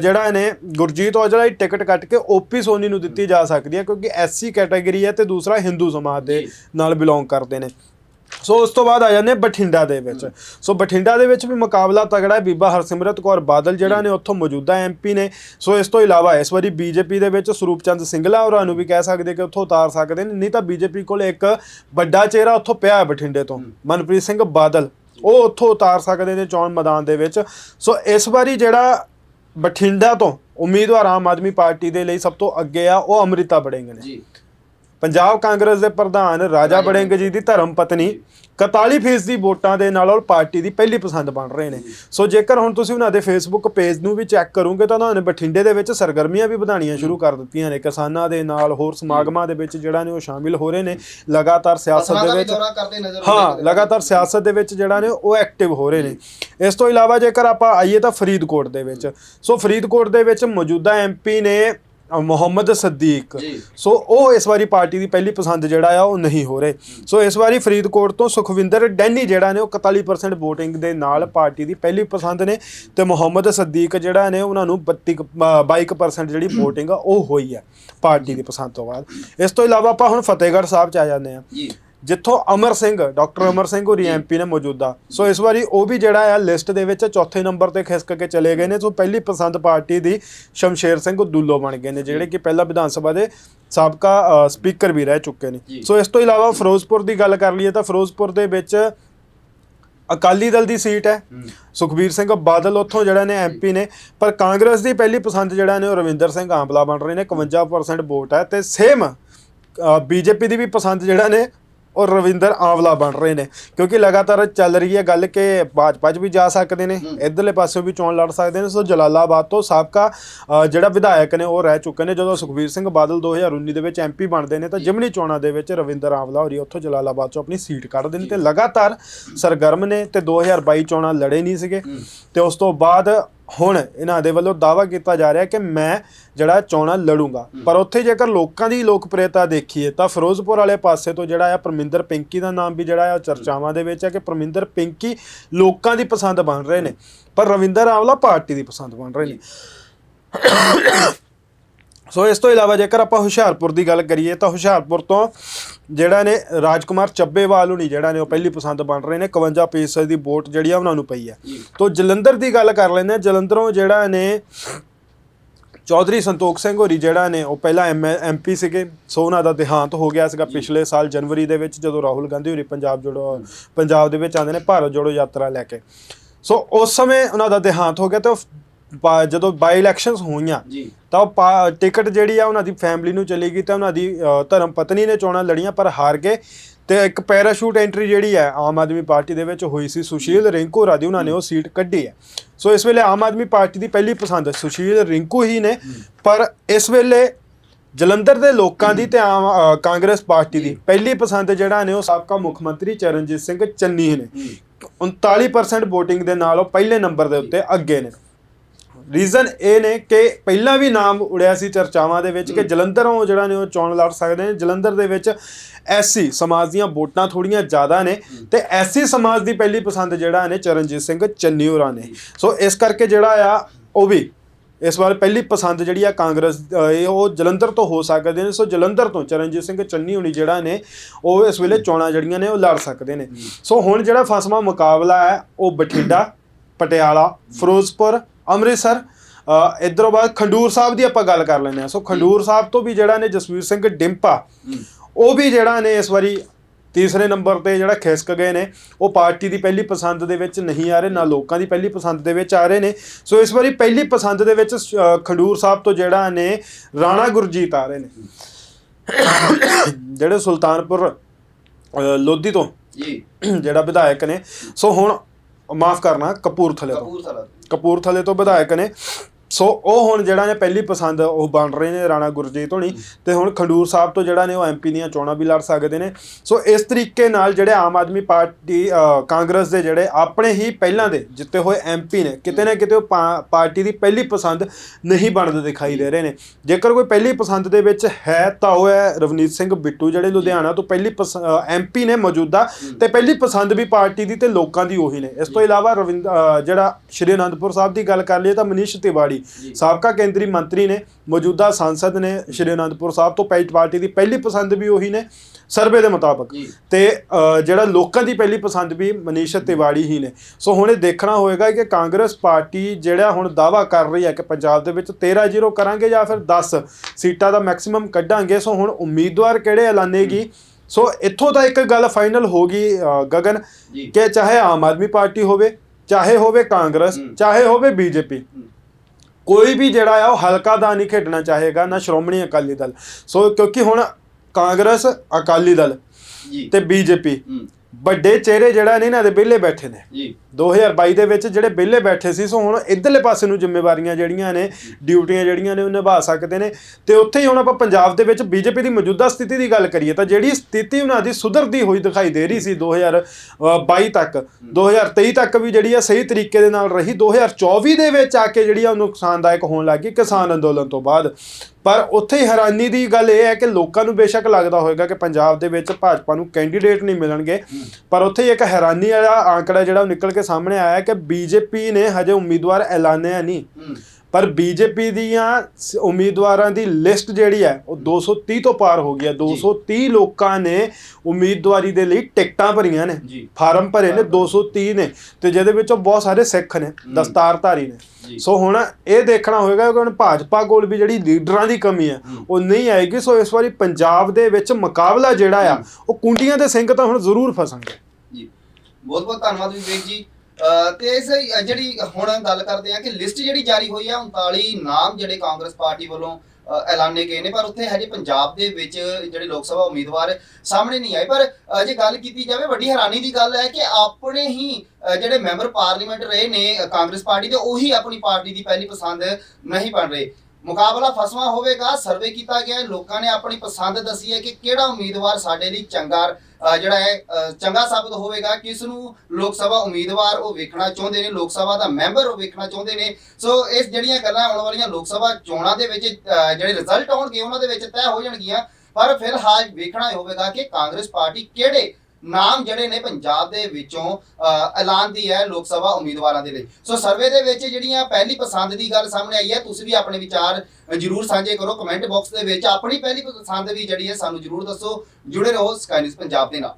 B: ਜਿਹੜਾ ਨੇ ਗੁਰਜੀਤ ਔਜਲਾ ਦੀ ਟਿਕਟ ਕੱਟ ਕੇ ਓਪੀ ਸੋਨੀ ਨੂੰ ਦਿੱਤੀ ਜਾ ਸਕਦੀ ਹੈ ਕਿਉਂਕਿ ਐਸਸੀ ਕੈਟਾਗਰੀ ਹੈ ਤੇ ਦੂਸਰਾ ਹਿੰਦੂ ਸਮਾਜ ਦੇ ਨਾਲ ਬਿਲੋਂਗ ਕਰਦੇ ਨੇ। ਸੋ ਉਸ ਤੋਂ ਬਾਅਦ ਆ ਜਾਂਦੇ ਬਠਿੰਡਾ ਦੇ ਵਿੱਚ। ਸੋ ਬਠਿੰਡਾ ਦੇ ਵਿੱਚ ਵੀ ਮੁਕਾਬਲਾ ਤਗੜਾ ਹੈ। ਬੀਬਾ ਹਰਸਿਮਰਤ ਕੌਰ ਬਾਦਲ ਜਿਹੜਾ ਨੇ ਉੱਥੋਂ ਮੌਜੂਦਾ ਐਮਪੀ ਨੇ। ਸੋ ਇਸ ਤੋਂ ਇਲਾਵਾ ਇਸ ਵਾਰੀ ਬੀਜੇਪੀ ਦੇ ਵਿੱਚ ਸਰੂਪਚੰਦ ਸਿੰਗਲਾ ਹੋਰਾਂ ਨੂੰ ਵੀ ਕਹਿ ਸਕਦੇ ਕਿ ਉੱਥੋਂ ਉਤਾਰ ਸਕਦੇ ਨੇ। ਨਹੀਂ ਤਾਂ ਬੀਜੇਪੀ ਕੋਲ ਇੱਕ ਵੱਡਾ ਚਿਹਰਾ ਉੱਥੋਂ ਪਿਆ ਹੈ ਬਠਿੰਡੇ ਤੋਂ। ਮਨਪ੍ਰੀਤ ਸਿੰਘ ਬਾਦਲ। ਉਹ ਉੱਥੋਂ ਉਤਾਰ ਸਕਦੇ ਨੇ ਚੋਣ ਮੈਦਾਨ ਦੇ ਵਿੱਚ। ਸੋ ਇਸ ਵਾਰੀ ਜਿਹੜਾ ਬਠਿੰਡਾ ਤੋਂ ਉਮੀਦਵਾਰ ਆਮ ਆਦਮੀ ਪਾਰਟੀ ਦੇ ਲਈ ਸਭ ਤੋਂ ਅੱਗੇ ਆ ਉਹ ਅੰਮ੍ਰਿਤਾ ਬੜਿੰਗ ਨੇ।
A: ਜੀ।
B: ਪੰਜਾਬ ਕਾਂਗਰਸ ਦੇ ਪ੍ਰਧਾਨ ਰਾਜਾ ਬੜਿੰਗ ਜੀ ਦੀ ਧਰਮ ਪਤਨੀ 41% ਦੀ ਵੋਟਾਂ ਦੇ ਨਾਲ ਉਹ ਪਾਰਟੀ ਦੀ ਪਹਿਲੀ ਪਸੰਦ ਬਣ ਰਹੇ ਨੇ। ਸੋ ਜੇਕਰ ਹੁਣ ਤੁਸੀਂ ਉਹਨਾਂ ਦੇ ਫੇਸਬੁੱਕ ਪੇਜ ਨੂੰ ਵੀ ਚੈੱਕ ਕਰੋਗੇ ਤਾਂ ਉਹਨਾਂ ਨੇ ਬਠਿੰਡੇ ਦੇ ਵਿੱਚ ਸਰਗਰਮੀਆਂ ਵੀ ਵਧਾਣੀਆਂ ਸ਼ੁਰੂ ਕਰ ਦਿੱਤੀਆਂ ਨੇ। ਕਿਸਾਨਾਂ ਦੇ ਨਾਲ ਹੋਰ ਸਮਾਗਮਾਂ ਦੇ ਵਿੱਚ ਜਿਹੜਾ ਨੇ ਉਹ ਸ਼ਾਮਿਲ ਹੋ ਰਹੇ ਨੇ। ਲਗਾਤਾਰ ਸਿਆਸਤ ਦੇ ਵਿੱਚ ਹਾਂ। ਲਗਾਤਾਰ ਸਿਆਸਤ ਦੇ ਵਿੱਚ ਜਿਹੜਾ ਨੇ ਉਹ ਐਕਟਿਵ ਹੋ ਰਹੇ ਨੇ। ਇਸ ਤੋਂ ਇਲਾਵਾ ਜੇਕਰ ਆਪਾਂ ਆਈਏ ਤਾਂ ਫਰੀਦਕੋਟ ਦੇ ਵਿੱਚ। ਸੋ ਫਰੀਦਕੋਟ ਦੇ ਵਿੱਚ ਮੌਜੂਦਾ ਐਮਪੀ ਨੇ ਮੁਹੰਮਦ ਸਦੀਕ। ਸੋ ਉਹ ਇਸ ਵਾਰੀ ਪਾਰਟੀ ਦੀ ਪਹਿਲੀ ਪਸੰਦ ਜਿਹੜਾ ਆ ਉਹ ਨਹੀਂ ਹੋ ਰਹੇ। ਸੋ ਇਸ ਵਾਰੀ ਫਰੀਦਕੋਟ ਤੋਂ ਸੁਖਵਿੰਦਰ ਡੈਨੀ ਜਿਹੜਾ ਨੇ ਉਹ 41% VOTING ਦੇ ਨਾਲ ਪਾਰਟੀ ਦੀ ਪਹਿਲੀ ਪਸੰਦ ਨੇ ਤੇ ਮੁਹੰਮਦ ਸਦੀਕ ਜਿਹੜਾ ਨੇ ਉਹਨਾਂ ਨੂੰ 32 ਕੁ- ਅ, 22% ਜਿਹੜੀ VOTING ਆ ਉਹ ਹੋਈ ਹੈ ਪਾਰਟੀ ਦੀ ਪਸੰਦ ਤੋਂ ਬਾਅਦ। ਇਸ ਤੋਂ ਇਲਾਵਾ ਆਪਾਂ ਹੁਣ ਫਤਿਹਗੜ੍ਹ ਸਾਹਿਬ ਚ ਆ ਜਾਂਦੇ
A: ਜੀ।
B: ਜਿੱਥੋਂ ਅਮਰ ਸਿੰਘ ਡਾਕਟਰ ਅਮਰ ਸਿੰਘ ਹੋਰੀ ਐਮਪੀ ਨੇ ਮੌਜੂਦਾ। ਸੋ ਇਸ ਵਾਰੀ ਉਹ ਵੀ ਜਿਹੜਾ ਆ ਲਿਸਟ ਦੇ ਵਿੱਚ ਚੌਥੇ ਨੰਬਰ ਤੇ ਖਿਸਕ ਕੇ ਚਲੇ ਗਏ ਨੇ। ਸੋ ਪਹਿਲੀ ਪਸੰਦ ਪਾਰਟੀ ਦੀ ਸ਼ਮਸ਼ੇਰ ਸਿੰਘ ਦੁੱਲੋ ਬਣ ਗਏ ਨੇ ਜਿਹੜੇ ਕਿ ਪਹਿਲਾਂ ਵਿਧਾਨ ਸਭਾ ਦੇ ਸਾਬਕਾ ਸਪੀਕਰ ਵੀ ਰਹਿ ਚੁੱਕੇ ਨੇ। ਸੋ ਇਸ ਤੋਂ ਇਲਾਵਾ ਫਿਰੋਜ਼ਪੁਰ ਦੀ ਗੱਲ ਕਰ ਲਈਏ ਤਾਂ ਫਿਰੋਜ਼ਪੁਰ ਦੇ ਵਿੱਚ ਅਕਾਲੀ ਦਲ ਦੀ ਸੀਟ ਹੈ।
A: ਹੂੰ।
B: ਸੁਖਬੀਰ ਸਿੰਘ ਬਾਦਲ ਉੱਥੋਂ ਜਿਹੜਾ ਨੇ ਐਮਪੀ ਨੇ। ਪਰ ਕਾਂਗਰਸ ਦੀ ਪਹਿਲੀ ਪਸੰਦ ਜਿਹੜਾ ਨੇ ਉਹ ਰਵਿੰਦਰ ਸਿੰਘ ਆਂਪਲਾ ਬਣ ਰਹੇ ਨੇ। 51% ਵੋਟ ਹੈ ਤੇ ਸੇਮ ਬੀਜੇਪੀ ਦੀ ਵੀ ਪਸੰਦ ਜਿਹੜਾ ਨੇ ਉਹ ਰਵਿੰਦਰ ਆਂਵਲਾ ਬਣ ਰਹੇ ਨੇ। ਕਿਉਂਕਿ ਲਗਾਤਾਰ ਚੱਲ ਰਹੀ ਹੈ ਗੱਲ ਕਿ ਭਾਜਪਾ 'ਚ ਵੀ ਜਾ ਸਕਦੇ ਨੇ ਇਧਰਲੇ ਪਾਸੇ ਵੀ ਚੋਣ ਲੜ ਸਕਦੇ ਨੇ। ਸੋ ਜਲਾਲਾਬਾਦ ਤੋਂ ਸਾਬਕਾ ਜਿਹੜਾ ਵਿਧਾਇਕ ਨੇ ਉਹ ਰਹਿ ਚੁੱਕੇ ਨੇ। ਜਦੋਂ ਸੁਖਬੀਰ ਸਿੰਘ ਬਾਦਲ 2019 ਦੇ ਵਿੱਚ ਐਮਪੀ ਬਣਦੇ ਨੇ ਤਾਂ ਜਿਮਨੀ ਚੋਣਾਂ ਦੇ ਵਿੱਚ ਰਵਿੰਦਰ ਆਂਵਲਾ ਹੋਰੀ ਉੱਥੋਂ ਜਲਾਲਾਬਾਦ ਤੋਂ ਆਪਣੀ ਸੀਟ ਕੱਢਦੇ ਨੇ। ਤੇ ਲਗਾਤਾਰ ਸਰਗਰਮ ਨੇ ਤੇ 2022 ਚੋਣਾਂ ਲੜੇ ਨਹੀਂ ਸੀਗੇ। ਤੇ ਉਸ ਤੋਂ ਬਾਅਦ ਹੁਣ ਇਹਨਾਂ ਦੇ ਵੱਲੋਂ ਦਾਵਾ ਕੀਤਾ ਜਾ ਰਿਹਾ ਕਿ ਮੈਂ ਜਿਹੜਾ ਚੋਣਾਂ ਲੜੂੰਗਾ। ਪਰ ਉੱਥੇ ਜੇਕਰ ਲੋਕਾਂ ਦੀ ਲੋਕਪ੍ਰਿਯਤਾ ਦੇਖੀਏ ਤਾਂ ਫਿਰੋਜ਼ਪੁਰ ਵਾਲੇ ਪਾਸੇ ਤੋਂ ਜਿਹੜਾ ਆ ਪਰਮਿੰਦਰ ਪਿੰਕੀ ਦਾ ਨਾਮ ਵੀ ਜਿਹੜਾ ਆ ਉਹ ਚਰਚਾਵਾਂ ਦੇ ਵਿੱਚ ਹੈ ਕਿ ਪਰਮਿੰਦਰ ਪਿੰਕੀ ਲੋਕਾਂ ਦੀ ਪਸੰਦ ਬਣ ਰਹੇ ਨੇ। ਪਰ ਰਵਿੰਦਰ ਆਵਲਾ ਪਾਰਟੀ ਦੀ ਪਸੰਦ ਬਣ ਰਹੇ ਨੇ। ਸੋ ਇਸ ਤੋਂ ਇਲਾਵਾ ਜੇਕਰ ਆਪਾਂ ਹੁਸ਼ਿਆਰਪੁਰ ਦੀ ਗੱਲ ਕਰੀਏ ਤਾਂ ਹੁਸ਼ਿਆਰਪੁਰ ਤੋਂ ਜਿਹੜਾ ਨੇ ਰਾਜਕੁਮਾਰ ਚੱਬੇਵਾਲ ਹੁਣੀ ਜਿਹੜਾ ਨੇ ਉਹ ਪਹਿਲੀ ਪਸੰਦ ਬਣ ਰਹੇ ਨੇ 51 ਫੀਸਦ ਦੀ ਵੋਟ ਜਿਹੜੀ ਆ ਉਹਨਾਂ ਨੂੰ ਪਈ ਹੈ
A: ਜੀ।
B: ਤੋਂ ਜਲੰਧਰ ਦੀ ਗੱਲ ਕਰ ਲੈਂਦੇ ਹਾਂ, ਜਲੰਧਰੋਂ ਜਿਹੜਾ ਨੇ ਚੌਧਰੀ ਸੰਤੋਖ ਸਿੰਘ ਹੋਰੀ ਜਿਹੜਾ ਨੇ ਉਹ ਪਹਿਲਾਂ ਐਮਪੀ ਸੀਗੇ ਸੋ ਉਹਨਾਂ ਦਾ ਦੇਹਾਂਤ ਹੋ ਗਿਆ ਸੀਗਾ ਪਿਛਲੇ ਸਾਲ ਜਨਵਰੀ ਦੇ ਵਿੱਚ, ਜਦੋਂ ਰਾਹੁਲ ਗਾਂਧੀ ਹੋਰੀ ਪੰਜਾਬ ਜੋੜੋ, ਪੰਜਾਬ ਦੇ ਵਿੱਚ ਆਉਂਦੇ ਨੇ, ਭਾਰਤ ਜੋੜੋ ਯਾਤਰਾ ਲੈ ਕੇ ਸੋ ਉਸ ਸਮੇਂ ਉਹਨਾਂ ਦਾ ਦੇਹਾਂਤ ਹੋ ਗਿਆ ਤੇ ਬਾ- ਜਦੋਂ ਬਾਈ ਇਲੈਕਸ਼ਨਸ ਹੋਈਆਂ
A: ਜੀ।
B: ਤਾਂ ਉਹ ਪਾ- ਟਿਕਟ ਜਿਹੜੀ ਆ ਉਹਨਾਂ ਦੀ ਫੈਮਿਲੀ ਨੂੰ ਚਲੀ ਗਈ ਤੇ ਉਹਨਾਂ ਦੀ ਅ, ਧਰਮ ਪਤਨੀ ਨੇ ਚੋਣਾਂ ਲੜੀਆਂ ਪਰ ਹਾਰ ਗਏ ਤੇ ਇੱਕ ਪੈਰਾਸ਼ੂਟ ਐਂਟਰੀ ਜਿਹੜੀ ਹੈ ਆਮ ਆਦਮੀ ਪਾਰਟੀ ਦੇ ਵਿੱਚ ਹੋਈ ਸੀ ਸੁਸ਼ੀਲ ਰਿੰਕੂ ਰਾਦੀ ਉਹਨਾਂ ਨੇ ਉਹ ਸੀਟ ਕੱਢੀ ਹੈ ਸੋ ਇਸ ਵੇਲੇ ਆਮ ਆਦਮੀ ਪਾਰਟੀ ਦੀ ਪਹਿਲੀ ਪਸੰਦ ਸੁਸ਼ੀਲ ਰਿੰਕੂ ਹੀ ਨੇ। ਪਰ ਇਸ ਵੇਲੇ ਜਲੰਧਰ ਦੇ ਲੋਕਾਂ ਦੀ ਤੇ ਆਮ ਅ, ਕਾਂਗਰਸ ਪਾਰਟੀ ਦੀ ਪਹਿਲੀ ਪਸੰਦ ਜਿਹੜਾ ਨੇ ਉਹ ਸਾਬਕਾ ਮੁੱਖ ਮੰਤਰੀ ਚਰਨਜੀਤ ਸਿੰਘ ਚੰਨੀ ਨੇ। 39% VOTING ਦੇ ਨਾਲ ਉਹ ਪਹਿਲੇ ਨੰਬਰ ਦੇ ਉੱਤੇ ਅੱਗੇ ਨੇ। ਰੀਜ਼ਨ ਇਹ ਨੇ ਕਿ ਪਹਿਲਾਂ ਵੀ ਨਾਮ ਉੜਿਆ ਸੀ ਚਰਚਾਵਾਂ ਦੇ ਵਿੱਚ ਕਿ ਜਲੰਧਰੋਂ ਜਿਹੜਾ ਨੇ ਉਹ ਚੋਣ ਲੜ ਸਕਦੇ ਨੇ। ਜਲੰਧਰ ਦੇ ਵਿੱਚ ਐਸਸੀ ਸਮਾਜ ਦੀਆਂ ਵੋਟਾਂ ਥੋੜੀਆਂ ਜ਼ਿਆਦਾ ਨੇ ਤੇ ਐਸਸੀ ਸਮਾਜ ਦੀ ਪਹਿਲੀ ਪਸੰਦ ਜਿਹੜਾ ਨੇ ਚਰਨਜੀਤ ਸਿੰਘ ਚੰਨੀ ਹੋਰਾਂ ਨੇ। ਸੋ ਇਸ ਕਰਕੇ ਜਿਹੜਾ ਆ ਉਹ ਵੀ ਇਸ ਵਾਰ ਪਹਿਲੀ ਪਸੰਦ ਜਿਹੜੀ ਆ ਕਾਂਗਰਸ ਇਹ ਉਹ ਜਲੰਧਰ ਤੋਂ ਹੋ ਸਕਦੇ ਨੇ। ਸੋ ਜਲੰਧਰ ਤੋਂ ਚਰਨਜੀਤ ਸਿੰਘ ਚੰਨੀ ਹੋਣੀ ਜਿਹੜਾ ਨੇ ਉਹ ਇਸ ਵੇਲੇ ਚੋਣਾਂ ਜਿਹੜੀਆਂ ਨੇ ਉਹ ਲੜ ਸਕਦੇ ਨੇ। ਸੋ ਹੁਣ ਜਿਹੜਾ ਫਸਵਾ ਮੁਕਾਬਲਾ ਹੈ ਉਹ ਬਠਿੰਡਾ ਪਟਿਆਲਾ ਫਿਰੋਜ਼ਪੁਰ ਅੰਮ੍ਰਿਤਸਰ ਇੱਧਰੋਂ ਬਾਅਦ ਖੰਡੂਰ ਸਾਹਿਬ ਦੀ ਆਪਾਂ ਗੱਲ ਕਰ ਲੈਂਦੇ ਹਾਂ। ਸੋ ਖੰਡੂਰ ਸਾਹਿਬ ਤੋਂ ਵੀ ਜਿਹੜਾ ਨੇ ਜਸਵੀਰ ਸਿੰਘ ਡਿੰਪਾ ਉਹ ਵੀ ਜਿਹੜਾ ਨੇ ਇਸ ਵਾਰੀ ਤੀਸਰੇ ਨੰਬਰ ਤੇ ਜਿਹੜਾ ਖਿਸਕ ਗਏ ਨੇ ਉਹ ਪਾਰਟੀ ਦੀ ਪਹਿਲੀ ਪਸੰਦ ਦੇ ਵਿੱਚ ਨਹੀਂ ਆ ਰਹੇ ਨਾ ਲੋਕਾਂ ਦੀ ਪਹਿਲੀ ਪਸੰਦ ਦੇ ਵਿੱਚ ਆ ਰਹੇ ਨੇ। ਸੋ ਇਸ ਵਾਰੀ ਪਹਿਲੀ ਪਸੰਦ ਦੇ ਵਿੱਚ ਖੰਡੂਰ ਸਾਹਿਬ ਤੋਂ ਜਿਹੜਾ ਨੇ ਰਾਣਾ ਗੁਰਜੀਤ ਆ ਰਹੇ ਨੇ। ਜਿਹੜੇ ਸੁਲਤਾਨਪੁਰ ਲੋਧੀ ਤੋਂ
A: ਜੀ।
B: ਜਿਹੜਾ ਵਿਧਾਇਕ ਨੇ। ਸੋ ਹੁਣ ਮਾਫ ਕਰਨਾ ਕਪੂਰਥਲੇ ਤੋਂ।
A: ਕਪੂਰਥਲਾ
B: ਕਪੂਰਥਲੇ ਤੋਂ ਵਿਧਾਇਕ ਨੇ ਸੋ ਉਹ ਹੁਣ ਜਿਹੜਾ ਨੇ ਪਹਿਲੀ ਪਸੰਦ ਉਹ ਬਣ ਰਹੇ ਨੇ ਰਾਣਾ ਗੁਰਜੀਤ ਹੋਣੀ ਤੇ ਹੁਣ ਖੰਡੂਰ ਸਾਹਿਬ ਤੋਂ ਜਿਹੜਾ ਨੇ ਉਹ ਐਮਪੀ ਦੀਆਂ ਚੋਣਾਂ ਵੀ ਲੜ ਸਕਦੇ ਨੇ। ਸੋ ਇਸ ਤਰੀਕੇ ਨਾਲ ਜਿਹੜੇ ਆਮ ਆਦਮੀ ਪਾਰਟੀ ਕਾਂਗਰਸ ਦੇ ਜਿਹੜੇ ਆਪਣੇ ਹੀ ਪਹਿਲਾਂ ਦੇ ਜਿੱਤੇ ਹੋਏ ਐਮਪੀ ਨੇ ਕਿਤੇ ਨਾ ਕਿਤੇ ਉਹ ਪਾਰਟੀ ਦੀ ਪਹਿਲੀ ਪਸੰਦ ਨਹੀਂ ਬਣਦੇ ਦਿਖਾਈ ਦੇ ਰਹੇ ਨੇ। ਜੇਕਰ ਕੋਈ ਪਹਿਲੀ ਪਸੰਦ ਦੇ ਵਿੱਚ ਹੈ ਤਾਂ ਉਹ ਹੈ ਰਵਨੀਤ ਸਿੰਘ ਬਿੱਟੂ ਜਿਹੜੇ ਲੁਧਿਆਣਾ ਤੋਂ ਪਹਿਲੀ ਐਮਪੀ ਨੇ ਮੌਜੂਦਾ ਤੇ ਪਹਿਲੀ ਪਸੰਦ ਵੀ ਪਾਰਟੀ ਦੀ ਤੇ ਲੋਕਾਂ ਦੀ ਉਹੀ ਨੇ। ਇਸ ਤੋਂ ਇਲਾਵਾ ਜਿਹੜਾ ਸ਼੍ਰੀ ਅਨੰਦਪੁਰ ਸਾਹਿਬ ਦੀ ਗੱਲ ਕਰ ਲਈਏ ਤਾਂ ਮਨੀਸ਼ ਤਿਵਾੜੀ ਸਾਬਕਾ ਕੇਂਦਰੀ ਮੰਤਰੀ ਨੇ ਮੌਜੂਦਾ ਸੰਸਦ ਨੇ ਸ਼੍ਰੀ ਅਨੰਦਪੁਰ ਸਾਹਿਬ ਤੋਂ ਪਹਿਲੀ ਪਾਰਟੀ ਦੀ ਪਹਿਲੀ ਪਸੰਦ ਵੀ ਉਹੀ ਨੇ ਸਰਵੇ ਦੇ ਮੁਤਾਬਕ। ਤੇ ਜਿਹੜਾ ਲੋਕਾਂ ਦੀ ਪਹਿਲੀ ਪਸੰਦ ਵੀ ਮਨੀਸ਼ ਤਿਵਾੜੀ ਹੀ ਨੇ। ਸੋ ਹੁਣ ਇਹ ਦੇਖਣਾ ਹੋਏਗਾ ਕਿ ਕਾਂਗਰਸ ਪਾਰਟੀ ਜਿਹੜਾ ਹੁਣ ਦਾਵਾ ਕਰ ਰਹੀ ਹੈ ਕਿ ਪੰਜਾਬ ਦੇ ਵਿੱਚ 13 ਜ਼ੀਰੋ ਕਰਾਂਗੇ ਜਾਂ ਫਿਰ 10 ਸੀਟਾਂ ਦਾ ਮੈਕਸਿਮਮ ਕੱਢਾਂਗੇ ਸੋ ਹੁਣ ਉਮੀਦਵਾਰ ਕਿਹੜੇ ਐਲਾਨੇਗੀ? ਸੋ ਇੱਥੋਂ ਤਾਂ ਇੱਕ ਗੱਲ ਫਾਈਨਲ ਹੋ ਗਈ ਗਗਨ। ਕਿ ਚਾਹੇ ਆਮ ਆਦਮੀ ਪਾਰਟੀ ਹੋਵੇ ਚਾਹੇ ਹੋਵੇ ਕਾਂਗਰਸ। ਚਾਹੇ ਹੋਵੇ ਬੀਜੇਪੀ। ਕੋਈ ਵੀ ਜਿਹੜਾ ਆ ਉਹ ਹਲਕਾ ਦਾ ਨਹੀਂ ਖੇਡਣਾ ਚਾਹੇਗਾ ਨਾ ਸ਼੍ਰੋਮਣੀ ਅਕਾਲੀ ਦਲ। ਸੋ ਕਿਉਂਕਿ ਹੁਣ ਕਾਂਗਰਸ ਅਕਾਲੀ ਦਲ
A: ਜੀ।
B: ਤੇ ਬੀਜੇਪੀ। ਵੱਡੇ ਚਿਹਰੇ ਜਿਹੜਾ ਨੇ ਇਹਨਾਂ ਦੇ ਵਿਹਲੇ ਬੈਠੇ ਨੇ।
A: ਜੀ।
B: 2022 ਦੇ ਵਿੱਚ ਜਿਹੜੇ ਵਿਹਲੇ ਬੈਠੇ ਸੀ ਸੋ ਹੁਣ ਇਧਰਲੇ ਪਾਸੇ ਨੂੰ ਜ਼ਿੰਮੇਵਾਰੀਆਂ ਜਿਹੜੀਆਂ ਨੇ ਡਿਊਟੀਆਂ ਜਿਹੜੀਆਂ ਨੇ ਉਹ ਨਿਭਾ ਸਕਦੇ ਨੇ। ਤੇ ਉੱਥੇ ਹੀ ਹੁਣ ਆਪਾਂ ਪੰਜਾਬ ਦੇ ਵਿੱਚ ਬੀਜੇਪੀ ਦੀ ਮੌਜੂਦਾ ਸਥਿਤੀ ਦੀ ਗੱਲ ਕਰੀਏ ਤਾਂ ਜਿਹੜੀ ਸਥਿਤੀ ਉਹਨਾਂ ਦੀ ਸੁਧਰਦੀ ਹੋਈ ਦਿਖਾਈ ਦੇ ਰਹੀ ਸੀ 2022 ਤੱਕ। 2023 ਤੱਕ ਵੀ ਜਿਹੜੀ ਆ ਸਹੀ ਤਰੀਕੇ ਦੇ ਨਾਲ ਰਹੀ। 2024 ਦੇ ਵਿੱਚ ਆ ਕੇ ਜਿਹੜੀ ਆ ਉਹ ਨੁਕਸਾਨਦਾਇਕ ਹੋਣ ਲੱਗੀ ਕਿਸਾਨ ਅੰਦੋਲਨ ਤੋਂ ਬਾਅਦ। ਪਰ ਉੱਥੇ ਹੀ ਹੈਰਾਨੀ ਦੀ ਗੱਲ ਇਹ ਹੈ ਕਿ ਲੋਕਾਂ ਨੂੰ ਬੇਸ਼ੱਕ ਲੱਗਦਾ ਹੋਵੇਗਾ ਕਿ ਪੰਜਾਬ ਦੇ ਵਿੱਚ ਭਾਜਪਾ ਨੂੰ ਕੈਂਡੀਡੇਟ ਨਹੀਂ ਮਿਲਣਗੇ। ਪਰ ਉੱਥੇ ਹੀ ਇੱਕ ਹੈਰਾਨੀ ਵਾਲਾ ਆંકੜਾ ਜਿਹੜਾ ਉਹ ਨਿਕਲ ਕੇ ਸਾਹਮਣੇ ਆਇਆ ਹੈ ਕਿ ਬੀਜੇਪੀ ਨੇ ਹਜੇ ਉਮੀਦਵਾਰ ਐਲਾਨਿਆ ਨਹੀਂ। ਪਰ ਬੀਜੇਪੀ ਦੀਆਂ ਸ- ਉਮੀਦਵਾਰਾਂ ਦੀ ਲਿਸਟ ਜਿਹੜੀ ਹੈ ਉਹ 230 ਤੋਂ ਪਾਰ ਹੋ ਗਈ ਹੈ। 230 ਲੋਕਾਂ ਨੇ ਉਮੀਦਵਾਰੀ ਦੇ ਲਈ ਟਿਕਟਾਂ ਭਰੀਆਂ ਨੇ।
A: ਜੀ।
B: ਫਾਰਮ ਭਰੇ ਨੇ 230 ਨੇ। ਤੇ ਜਿਹਦੇ ਵਿੱਚੋਂ ਬਹੁਤ ਸਾਰੇ ਸਿੱਖ ਨੇ ਦਸਤਾਰਧਾਰੀ ਨੇ।
A: ਜੀ।
B: ਸੋ ਹੁਣ ਇਹ ਦੇਖਣਾ ਹੋਏਗਾ ਕਿ ਹੁਣ ਭਾਜਪਾ ਕੋਲ ਵੀ ਜਿਹੜੀ ਲੀਡਰਾਂ ਦੀ ਕਮੀ ਹੈ
A: ਹੂੰ।
B: ਉਹ ਨਹੀਂ ਆਏਗੀ। ਸੋ ਇਸ ਵਾਰੀ ਪੰਜਾਬ ਦੇ ਵਿੱਚ ਮੁਕਾਬਲਾ ਜਿਹੜਾ ਆ ਉਹ ਕੁੰਡੀਆਂ ਦੇ ਸਿੰਘ ਤਾਂ ਹੁਣ ਜ਼ਰੂਰ ਫਸਣਗੇ
A: ਜੀ। ਬਹੁਤ ਬਹੁਤ ਧੰਨਵਾਦ ਵਿਵੇਕ ਜੀ। ਤੇ ਇਸ ਜਿਹੜੀ ਹੁਣ ਗੱਲ ਕਰਦੇ ਆ ਕਿ ਲਿਸਟ ਜਿਹੜੀ ਜਾਰੀ ਹੋਈ ਆ 39 ਨਾਮ ਜਿਹੜੇ ਕਾਂਗਰਸ ਪਾਰਟੀ ਵੱਲੋਂ ਐਲਾਨੇ ਗਏ ਨੇ, ਪਰ ਉੱਥੇ ਹਜੇ ਪੰਜਾਬ ਦੇ ਵਿੱਚ ਜਿਹੜੇ ਲੋਕ ਸਭਾ ਉਮੀਦਵਾਰ ਸਾਹਮਣੇ ਨਹੀਂ ਆਏ। ਪਰ ਜੇ ਗੱਲ ਕੀਤੀ ਜਾਵੇ, ਵੱਡੀ ਹੈਰਾਨੀ ਦੀ ਗੱਲ ਹੈ ਕਿ ਆਪਣੇ ਹੀ ਜਿਹੜੇ ਮੈਂਬਰ ਪਾਰਲੀਮੈਂਟ ਰਹੇ ਨੇ ਕਾਂਗਰਸ ਪਾਰਟੀ ਦੇ, ਉਹੀ ਆਪਣੀ ਪਾਰਟੀ ਦੀ ਪਹਿਲੀ ਪਸੰਦ ਨਹੀਂ ਬਣ ਰਹੇ। ਮੁਕਾਬਲਾ ਫਸਵਾ ਹੋਵੇਗਾ ਸਰਵੇ ਕੀਤਾ ਗਿਆ ਲੋਕਾਂ ਨੇ ਆਪਣੀ ਪਸੰਦ ਦੱਸੀ ਹੈ ਕਿ ਕਿਹੜਾ ਉਮੀਦਵਾਰ ਸਾਡੇ ਲਈ ਚੰਗਾ ਜਿਹੜਾ ਹੈ ਚੰਗਾ ਸਾਬਤ ਹੋਵੇਗਾ ਕਿਸ ਨੂੰ ਲੋਕ ਸਭਾ ਉਮੀਦਵਾਰ ਉਹ ਵੇਖਣਾ ਚਾਹੁੰਦੇ ਨੇ, ਲੋਕ ਸਭਾ ਦਾ ਮੈਂਬਰ ਉਹ ਵੇਖਣਾ ਚਾਹੁੰਦੇ ਨੇ। ਸੋ, ਇਸ ਜਿਹੜੀਆਂ ਗੱਲਾਂ ਆਉਣ ਵਾਲੀਆਂ ਲੋਕ ਸਭਾ ਚੋਣਾਂ ਦੇ ਵਿੱਚ ਜਿਹੜੇ ਰਿਜ਼ਲਟ ਆਉਣਗੇ, ਉਹਨਾਂ ਦੇ ਵਿੱਚ ਤੈਅ ਹੋ ਜਾਣਗੀਆਂ। ਪਰ ਫਿਲਹਾਲ ਵੇਖਣਾ ਹੋਵੇਗਾ ਕਿ ਕਾਂਗਰਸ ਪਾਰਟੀ ਕਿਹੜੇ ਨਾਮ ਜਿਹੜੇ ਨੇ ਪੰਜਾਬ ਦੇ ਵਿੱਚੋਂ ਐਲਾਨ ਦੀ ਹੈ ਲੋਕ ਸਭਾ ਉਮੀਦਵਾਰਾਂ ਦੇ ਲਈ। ਸੋ ਸਰਵੇ ਦੇ ਵਿੱਚ ਜਿਹੜੀਆਂ ਪਹਿਲੀ ਪਸੰਦ ਦੀ ਗੱਲ ਸਾਹਮਣੇ ਆਈ ਹੈ, ਤੁਸੀਂ ਵੀ ਆਪਣੇ ਵਿਚਾਰ ਜਰੂਰ ਸਾਂਝੇ ਕਰੋ। ਕਮੈਂਟ ਬਾਕਸ ਦੇ ਵਿੱਚ ਆਪਣੀ ਪਹਿਲੀ ਪਸੰਦ ਵੀ ਜਿਹੜੀ ਹੈ, ਸਾਨੂੰ ਜਰੂਰ ਦੱਸੋ। ਜੁੜੇ ਰਹੋ ਸਕਾਈ ਨਿਊਜ਼ ਪੰਜਾਬ ਦੇ ਨਾਲ।